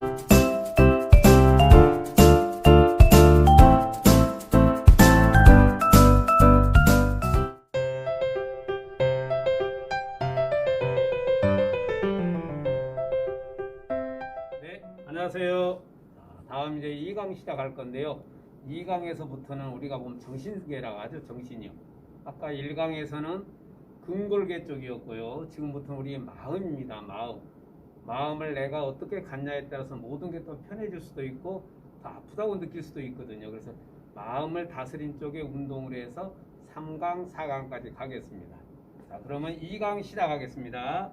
네, 안녕하세요. 자, 다음 이제 2강 시작할 건데요. 2강에서부터는 우리가 보면 정신계라고 하죠. 정신이요. 아까 1강에서는 근골계 쪽이었고요. 지금부터는 우리의 마음입니다. 마음. 마음을 내가 어떻게 갖냐에 따라서 모든 게또 편해질 수도 있고 더 아프다고 느낄 수도 있거든요. 그래서 마음을 다스린 쪽에 운동을 해서 3강, 4강까지 가겠습니다. 자, 그러면 2강 시작하겠습니다.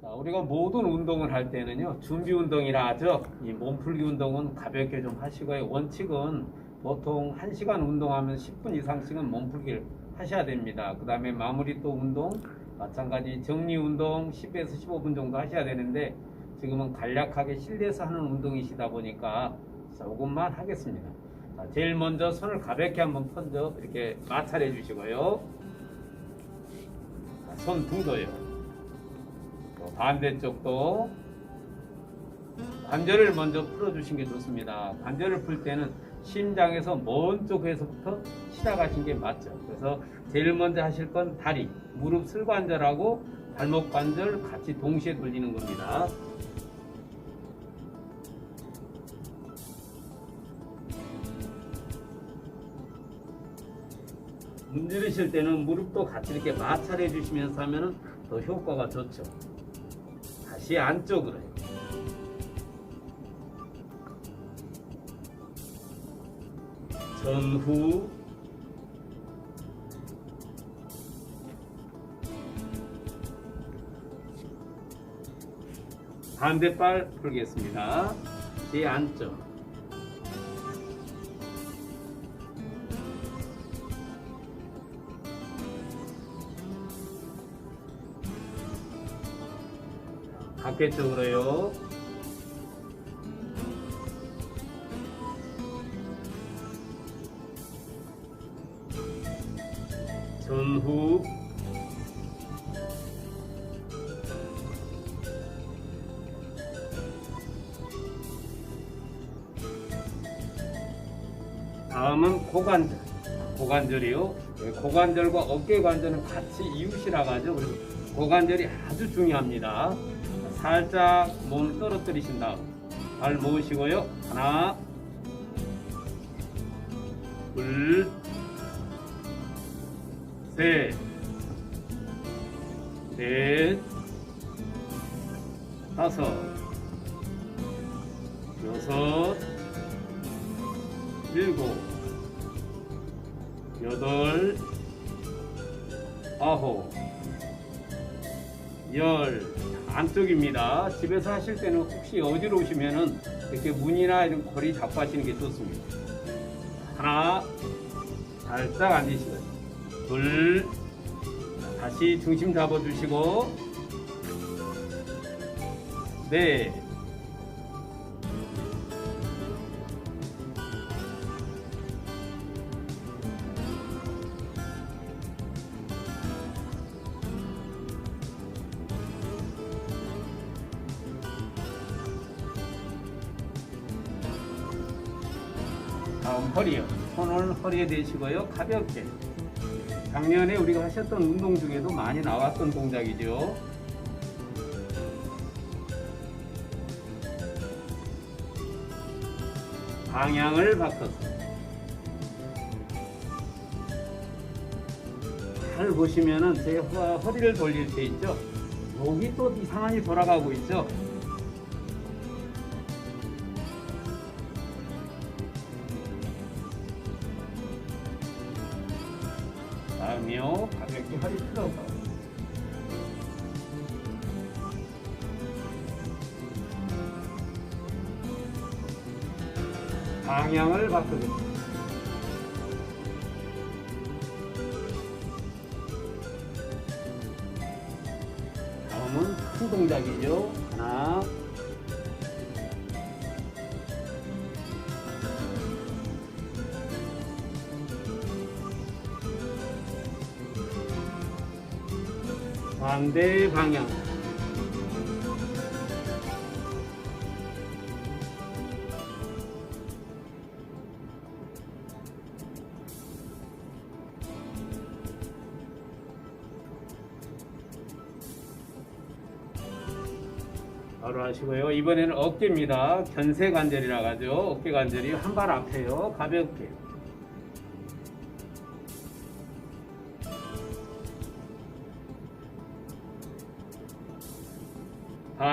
자, 우리가 모든 운동을 할 때는요, 준비 운동이라 하죠. 이 몸풀기 운동은 가볍게 좀 하시고요. 원칙은 보통 1시간 운동하면 10분 이상씩은 몸풀기를 하셔야 됩니다. 그 다음에 마무리 또 운동, 마찬가지 정리 운동 10에서 15분 정도 하셔야 되는데, 지금은 간략하게 실내에서 하는 운동이시다 보니까 조금만 하겠습니다. 자, 제일 먼저 손을 가볍게 한번 펀져 이렇게 마찰해 주시고요. 자, 손 등도요. 또 반대쪽도 관절을 먼저 풀어주신 게 좋습니다. 관절을 풀 때는 심장에서 먼 쪽에서부터 시작하신 게 맞죠. 그래서 제일 먼저 하실 건 다리, 무릎 슬관절하고 발목 관절 같이 동시에 돌리는 겁니다. 문지르실 때는 무릎도 같이 이렇게 마찰해 주시면서 하면은 더 효과가 좋죠. 다시 안쪽으로. 전후 반대발 풀겠습니다. 제 안쪽. 밖쪽으로요. 다음은 고관절. 고관절이요. 예, 고관절과 어깨 관절은 같이 이웃이라고 하죠. 고관절이 아주 중요합니다. 살짝 몸을 떨어뜨리신 다음 발 모으시고요. 하나, 둘, 셋, 넷, 다섯, 여섯, 일곱, 여덟, 아홉, 열 안쪽입니다. 집에서 하실 때는 혹시 어지러우시면은 이렇게 문이나 이런 거리 잡고 하시는 게 좋습니다. 하나, 살짝 앉으시고, 둘, 다시 중심 잡아주시고, 넷, 허리에 대시고요. 가볍게. 작년에 우리가 하셨던 운동 중에도 많이 나왔던 동작이죠. 방향을 바꿔서. 잘 보시면은 제 허- 허리를 돌릴 때 있죠. 여기 또 이상하게 돌아가고 있죠. 다음이요. 가볍게 허리 틀어서. 방향을 바꾸고. 다 반대 방향 바로 하시고요. 이번에는 어깨입니다. 견세 관절이라고 하죠. 어깨 관절이 한 발 앞에요. 가볍게.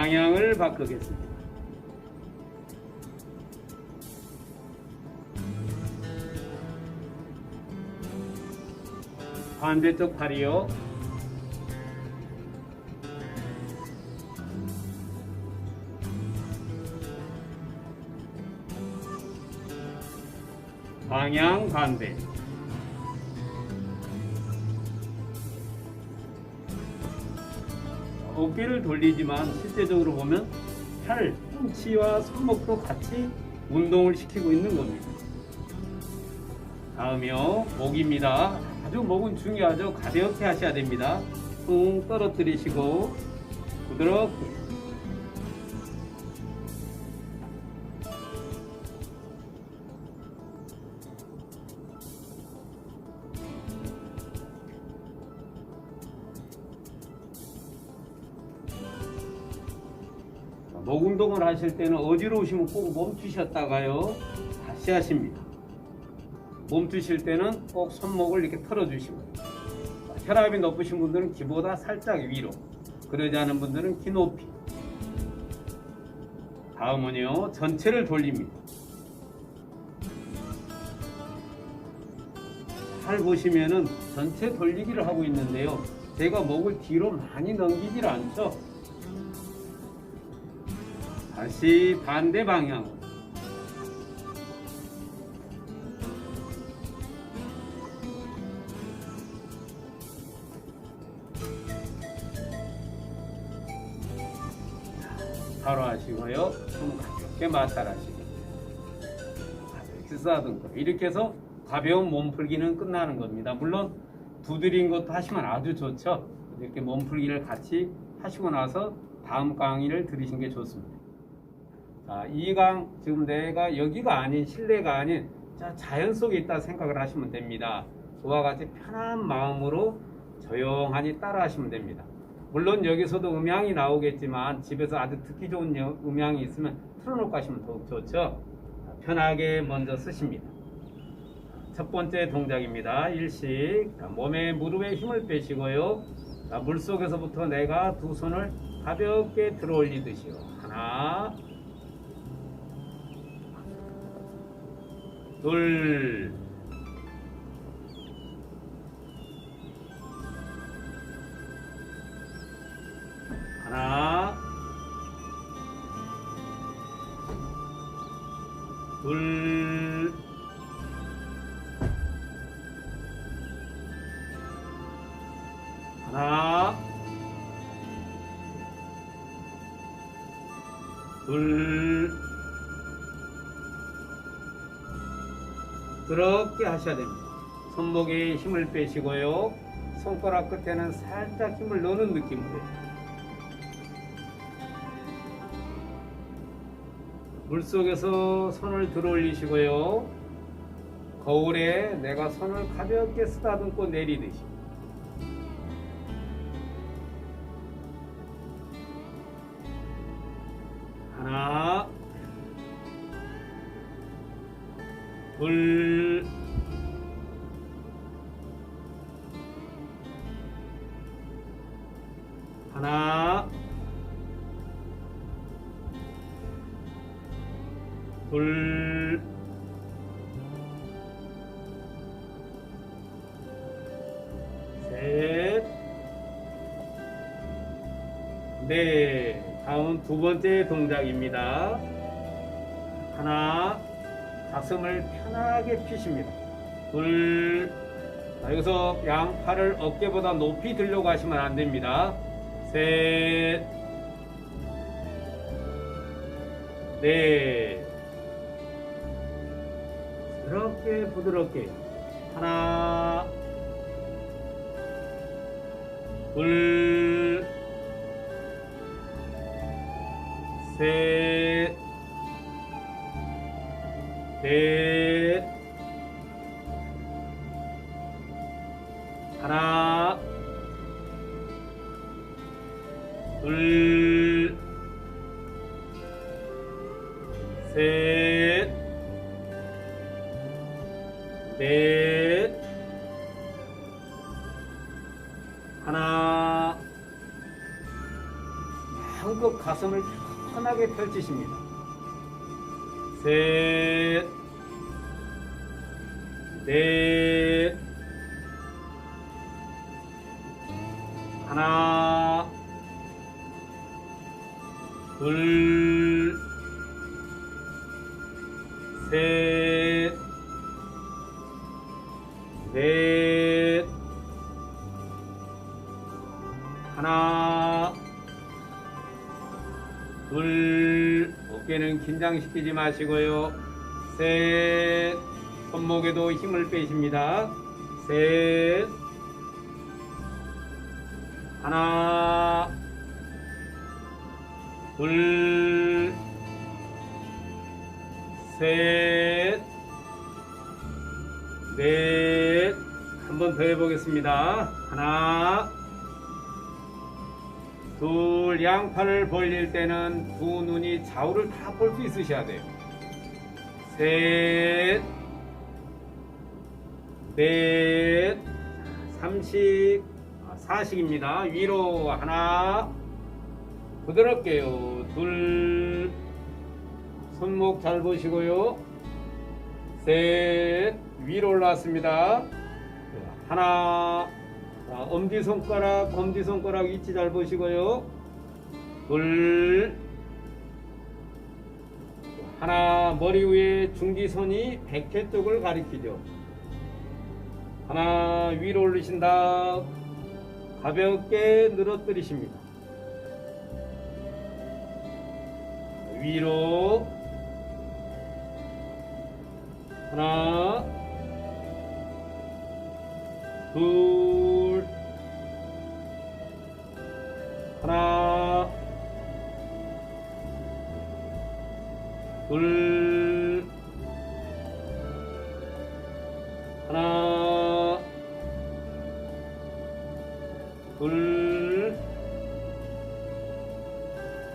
방향을 바꾸겠습니다. 반대쪽 팔이요. 방향 반대. 어깨를 돌리지만 실제적으로 보면 팔,꿈치와 손목도 같이 운동을 시키고 있는 겁니다. 다음이요, 목입니다. 아주 목은 중요하죠. 가볍게 하셔야 됩니다. 쿵 떨어뜨리시고 부드럽게 목 운동을 하실 때는 어지러우시면 꼭 멈추셨다가요 다시 하십니다. 멈추실 때는 꼭 손목을 이렇게 털어주시고 혈압이 높으신 분들은 기보다 살짝 위로 그러지 않은 분들은 키 높이 다음은요 전체를 돌립니다. 팔 보시면은 전체 돌리기를 하고 있는데요. 제가 목을 뒤로 많이 넘기질 않죠. 다시 반대 방향으로 바로 하시고요. 손 가볍게 마찰하시고 가볍게 쓰다듬고 이렇게 해서 가벼운 몸풀기는 끝나는 겁니다. 물론 두드린 것도 하시면 아주 좋죠. 이렇게 몸풀기를 같이 하시고 나서 다음 강의를 들으신 게 좋습니다. 자, 이강 지금 내가 여기가 아닌 실내가 아닌 자, 자연 속에 있다 생각을 하시면 됩니다. 그와 같이 편한 마음으로 조용하니 따라 하시면 됩니다. 물론 여기서도 음향이 나오겠지만 집에서 아주 듣기 좋은 여- 음향이 있으면 틀어놓고 하시면 더욱 좋죠. 자, 편하게 먼저 쓰십니다. 첫 번째 동작입니다. 일식. 자, 몸에 무릎에 힘을 빼시고요. 자, 물 속에서부터 내가 두 손을 가볍게 들어 올리듯이요. 하나, 둘, 하나, 둘, 부드럽게 하셔야 됩니다. 손목에 힘을 빼시고요. 손가락 끝에는 살짝 힘을 넣는 느낌으로. 물속에서 손을 들어 올리시고요. 거울에 내가 손을 가볍게 쓰다듬고 내리듯이. 하나, 둘, 넷. 다음은 두 번째 동작입니다. 하나, 가슴을 편하게 피십니다. 둘, 자, 여기서 양팔을 어깨보다 높이 들려고 하시면 안 됩니다. 셋, 넷, 부드럽게 부드럽게 하나, 둘, 셋, 넷, 하나, 펼치십니다. 셋, 넷, 긴장시키지 마시고요. 셋, 손목에도 힘을 빼십니다. 셋, 하나, 둘, 셋, 넷, 한 번 더 해보겠습니다. 하나, 둘, 양팔을 벌릴 때는 두 눈이 좌우를 다 볼 수 있으셔야 돼요. 셋, 넷, 삼식, 아, 사식입니다. 위로 하나, 부드럽게요. 둘, 손목 잘 보시고요. 셋, 위로 올라왔습니다. 하나, 자, 엄지손가락, 엄지손가락 위치 잘 보시고요. 둘, 하나, 머리 위에 중지선이 백회 쪽을 가리키죠. 하나, 위로 올리신다. 가볍게 늘어뜨리십니다. 위로 하나 둘 하나 둘 하나 둘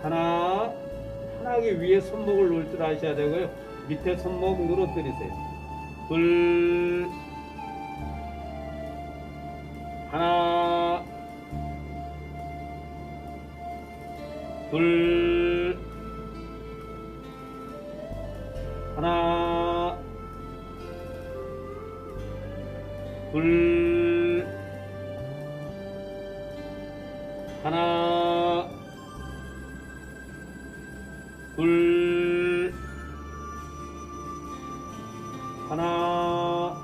하나 편하게 위에 손목을 놓을 줄 아셔야 되고요. 밑에 손목 늘어뜨리세요. 둘, 하나, 둘, 하나, 둘, 하나, 둘, 하나,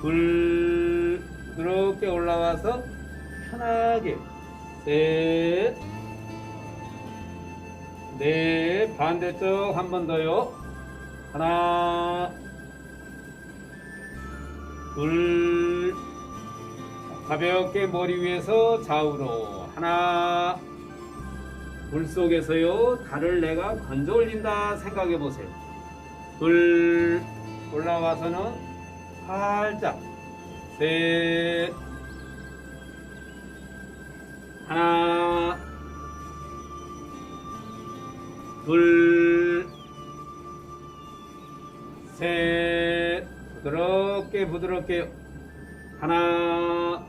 둘, 그렇게 올라와서 편하게 셋, 넷, 반대쪽 한 번 더요. 하나, 둘, 가볍게 머리 위에서 좌우로. 하나, 물 속에서요. 달을 내가 건져 올린다 생각해 보세요. 둘. 올라와서는 살짝. 셋 하나 둘셋. 부드럽게 부드럽게. 하나.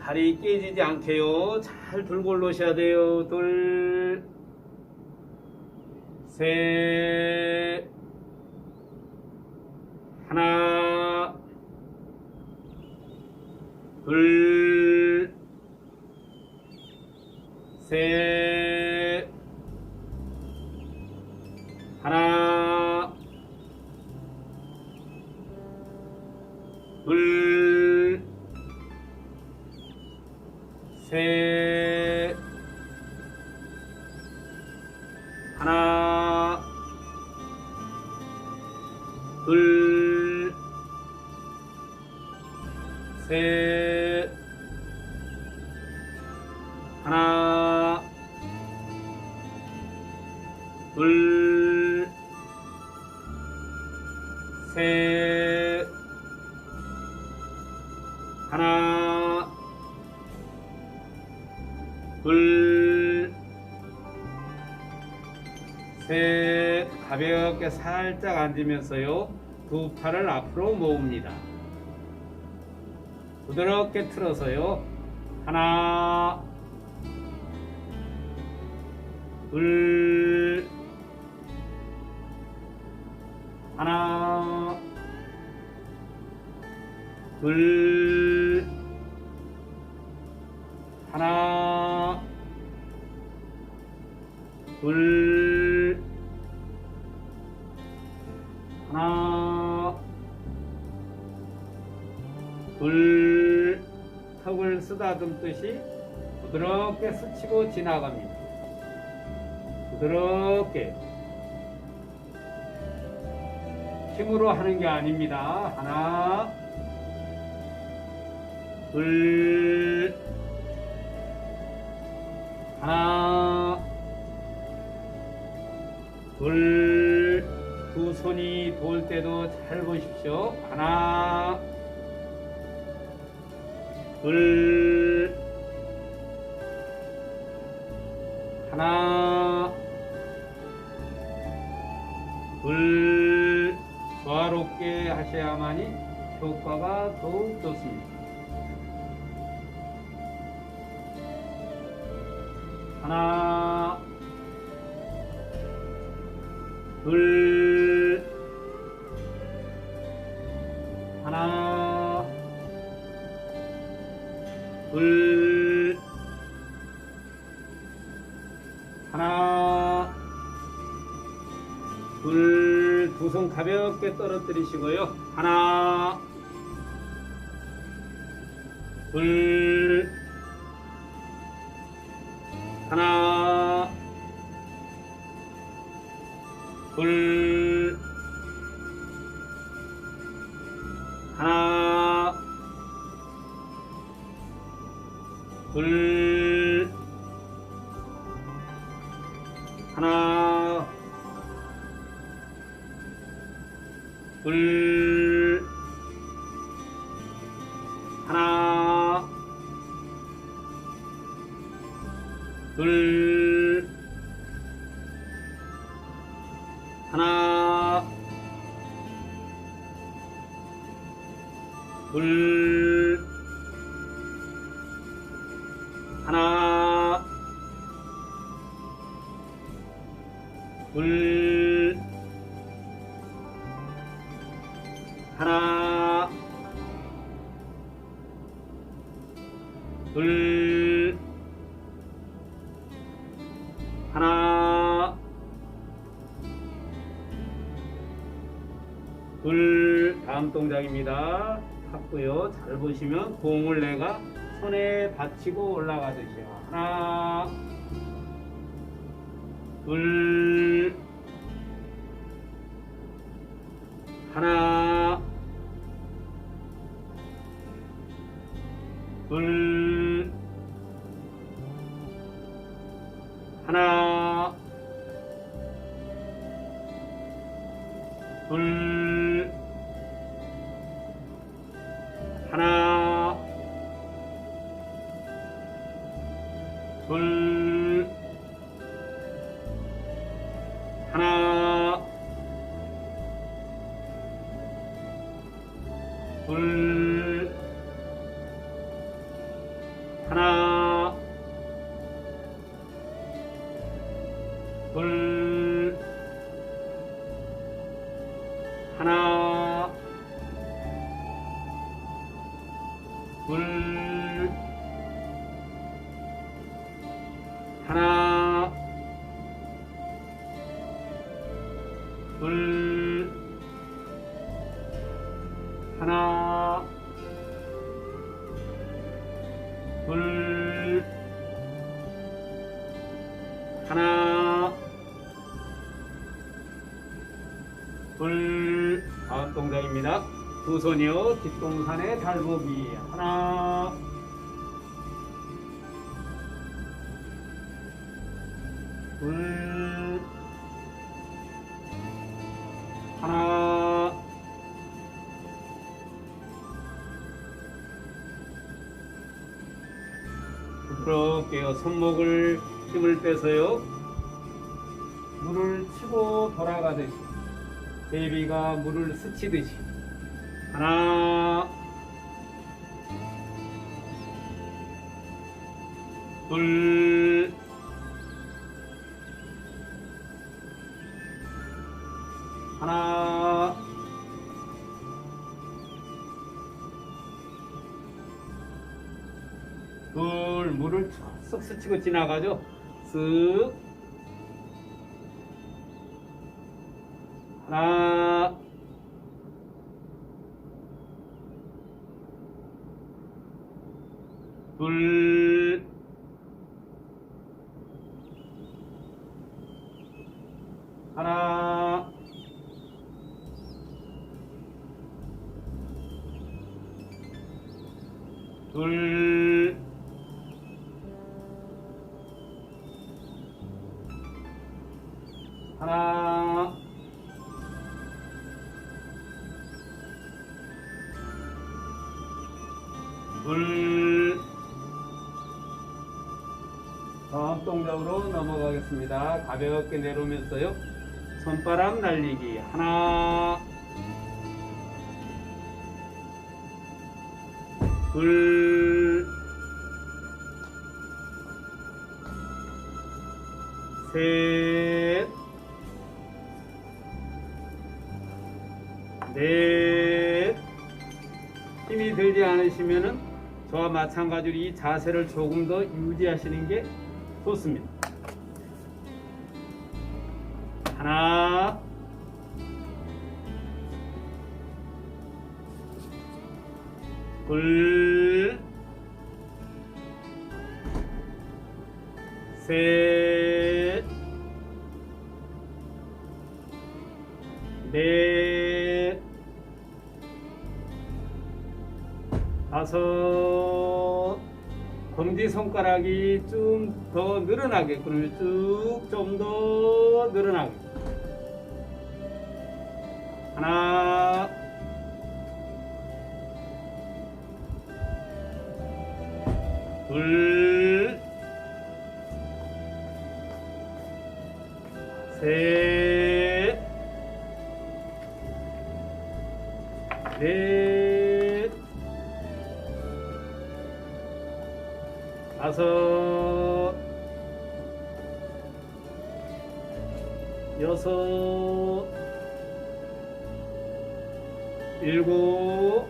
다리 깨지지 않게요. 잘 들고 올라오셔야 돼요. 둘, 셋, 하나, 둘, 셋, 하나, 둘, 가볍게 살짝 앉으면서요 두 팔을 앞으로 모읍니다. 부드럽게 틀어서요. 하나 둘 하나 둘 하나 둘 둘 턱을 쓰다듬듯이 부드럽게 스치고 지나갑니다. 부드럽게 힘으로 하는 게 아닙니다. 하나 둘 하나 둘, 두 손이 돌 때도 잘 보십시오. 하나, 둘, 하나, 둘, 조화롭게 하셔야만이 효과가 더욱 좋습니다. 하나, 하나, 둘, 두 손 가볍게 떨어뜨리시고요. 하나, 둘, 하나, 둘, 하나, 둘, 하나, 둘, 잘 보시면 공을 내가 손에 받치고 올라가듯이요. 하나, 둘, 하나, 둘, 하나, 둘, 하나, 둘, 하나, 둘, 하나, 둘, 다음 동작입니다. 두 손이요, 뒷동산에 달보기. 하나, 손목을 힘을 빼서요. 물을 치고 돌아가듯이 베이비가 물을 스치듯이. 하나. 둘. 하나 둘 물을 쓱 스치고 지나가죠. 쓱 하나. 둘. 하나. 둘 넘어가겠습니다. 가볍게 내려오면서요. 손바람 날리기 하나 둘 셋, 넷. 힘이 들지 않으시면은 저와 마찬가지로 이 자세를 조금 더 유지하시는 게 좋습니다. 하나, 둘, 셋, 넷, 다섯, 검지 손가락이 좀 더 늘어나게, 그러면 쭉 좀 더 늘어나게. 하나, 둘, 셋, 넷, 다섯, 여섯, 일곱,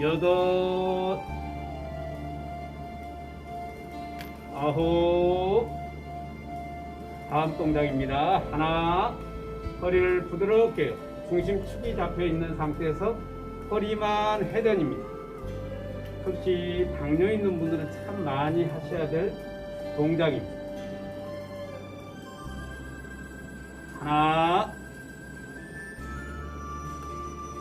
여덟, 아홉, 다음 동작입니다. 하나, 허리를 부드럽게 중심축이 잡혀 있는 상태에서 허리만 회전입니다. 특히 당뇨 있는 분들은 참 많이 하셔야 될 동작입니다. 하나,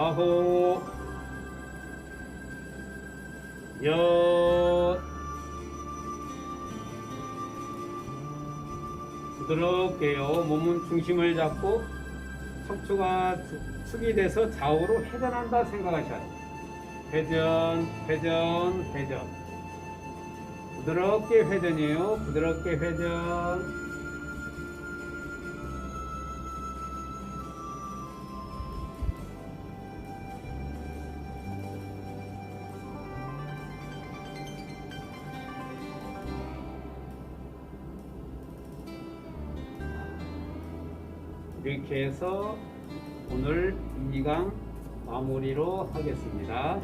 아홉, 여, 부드럽게요. 몸은 중심을 잡고 척추가 축이 돼서 좌우로 회전한다 생각하셔야 돼요. 회전, 회전, 회전. 부드럽게 회전이에요. 부드럽게 회전. 이렇게 해서 오늘 2강 마무리로 하겠습니다.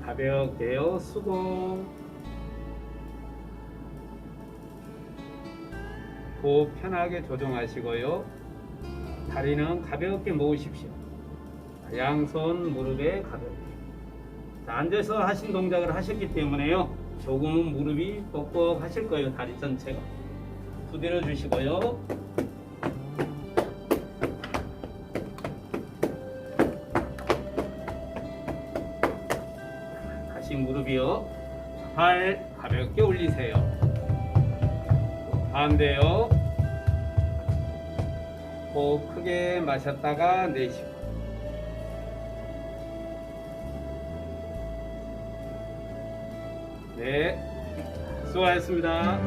가볍게요. 수동. 호흡 편하게 조정하시고요. 다리는 가볍게 모으십시오. 양손 무릎에 가볍게. 자, 앉아서 하신 동작을 하셨기 때문에요. 조금은 무릎이 뻑뻑 하실 거예요. 다리 전체가. 두드려 주시고요. 무릎이요. 발 가볍게 올리세요. 반대요. 호흡 크게 마셨다가 내쉬고. 네, 수고하셨습니다.